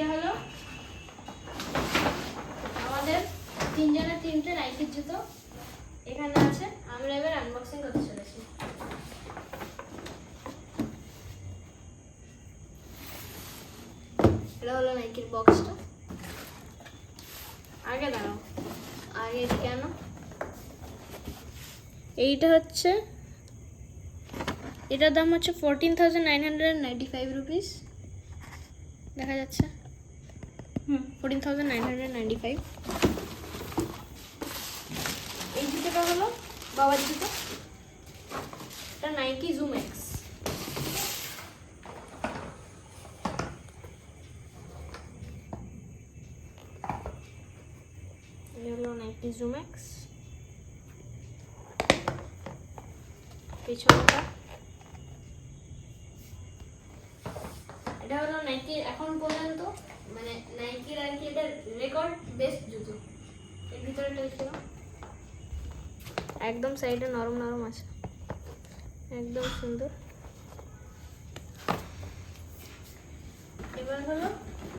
এটা হলো আমাদের তিনজনের তিনটে নাইকির জুতো। এখানে আছে। আমরা এবার আনবক্সিং করতে চলেছি। এটা হলো নাইকির বক্সটা আগে দাঁড়াও। আগে কেন? এইটা হচ্ছে এটার দাম হচ্ছে fourteen thousand nine hundred ninety five rupees দেখা যাচ্ছে। Fourteen thousand nine hundred ninety five এই জুতোটা হলো বাবার জুতো। এটা নাইকি জুম এক্স হলো নাইকি জুম এক্স পিছনটা। এটা হলো নাইকি এখন পর্যন্ত এটা বেস্ট জুতো এর ভিতরে এটা ছিল একদম সাইডে নরম নরম আছে। একদম সুন্দর। এবার হলো